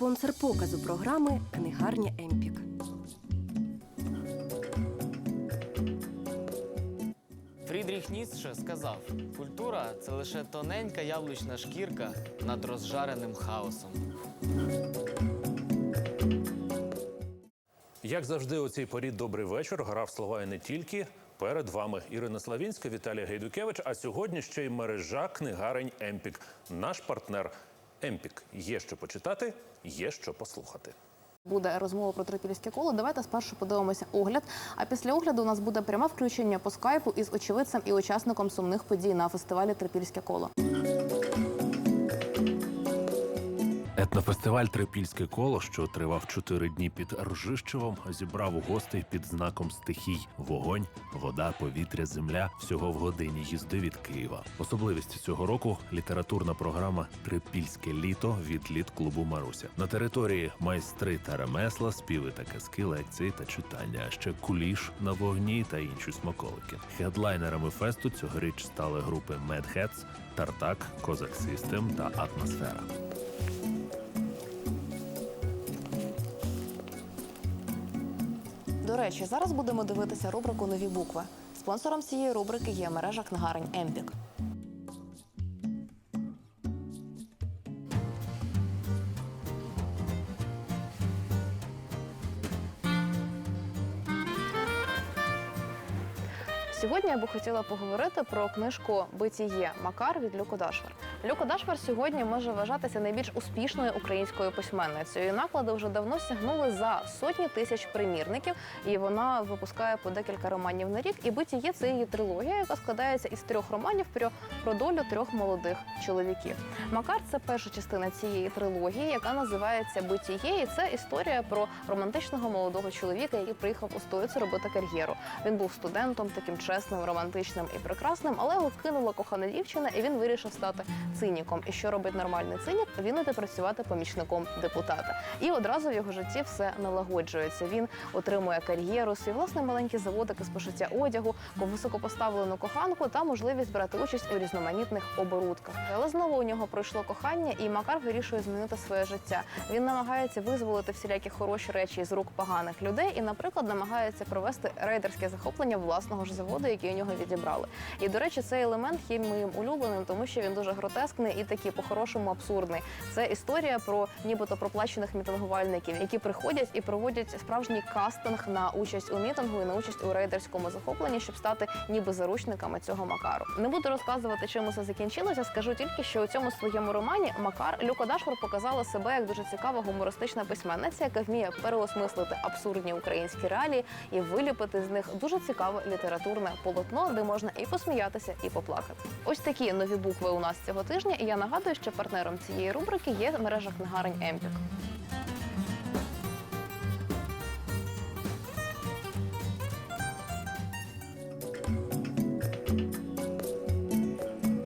спонсор показу програми Книгарня Емпік. Фрідріх Ніцше сказав: культура це лише тоненька яблучна шкірка над розжареним хаосом. Як завжди, у цій порі добрий вечір. Грав слова і не тільки. Перед вами Ірина Славінська, Віталій Гайдукевич. А сьогодні ще й мережа книгарень Емпік. Наш партнер Емпік. Є що почитати, є що послухати. Буде розмова про трипільське коло. Давайте спершу подивимося огляд. А після огляду у нас буде пряме включення по скайпу із очевидцем і учасником сумних подій на фестивалі Трипільське коло. Етнофестиваль Трипільське коло, що тривав чотири дні під Ржищевом, зібрав гостей під знаком стихій: вогонь, вода, повітря, земля всього в годині їзди від Києва. Особливість цього року літературна програма Трипільське літо від літ-клубу Маруся. На території майстри та ремесла, співи та казки, лекції та читання, а ще куліш на вогні та інші смаколики. Хедлайнерами фесту цьогоріч стали групи Hats, Тартак, Козак Систем та Атмосфера. До речі, зараз будемо дивитися рубрику Нові букви. Спонсором цієї рубрики є мережа книгарень Емпік. Сьогодні я би хотіла поговорити про книжку Битіє Макар від Люко Дашвар. Люко Дашвар сьогодні може вважатися найбільш успішною українською письменницею. Її наклади вже давно сягнули за сотні тисяч примірників, і вона випускає по декілька романів на рік. І Битіє це її трилогія, яка складається із трьох романів про, про долю трьох молодих чоловіків. Макар це перша частина цієї трилогії, яка називається Битіє. І це історія про романтичного молодого чоловіка, який приїхав у столицю робити кар'єру. Він був студентом, таким чесним, романтичним і прекрасним, але його кинула кохана дівчина, і він вирішив стати циніком. І що робить нормальний цинік? Він іде працювати помічником депутата. І одразу в його житті все налагоджується. Він отримує кар'єру, свій власний маленький заводик із пошиття одягу, високопоставлену коханку та можливість брати участь у різноманітних оборудках. Але знову у нього пройшло кохання, і Макар вирішує змінити своє життя. Він намагається визволити всілякі хороші речі з рук поганих людей, і, наприклад, намагається провести рейдерське захоплення власного ж заводу, який у нього відібрали. І до речі, цей елемент є моїм улюбленим, тому що він дуже гротескний і такий по-хорошому абсурдний. Це історія про нібито проплачених мітингувальників, які приходять і проводять справжній кастинг на участь у мітингу і на участь у рейдерському захопленні, щоб стати ніби заручниками цього Макару. Не буду розказувати, чим усе закінчилося. Скажу тільки, що у цьому своєму романі Макар Люка Дашвар показала себе як дуже цікава гумористична письменниця, яка вміє переосмислити абсурдні українські реалії і виліпити з них дуже цікаве літературне полотно, де можна і посміятися, і поплакати. Ось такі нові букви у нас цього тижня. І я нагадую, що партнером цієї рубрики є мережа книгарень Емпік.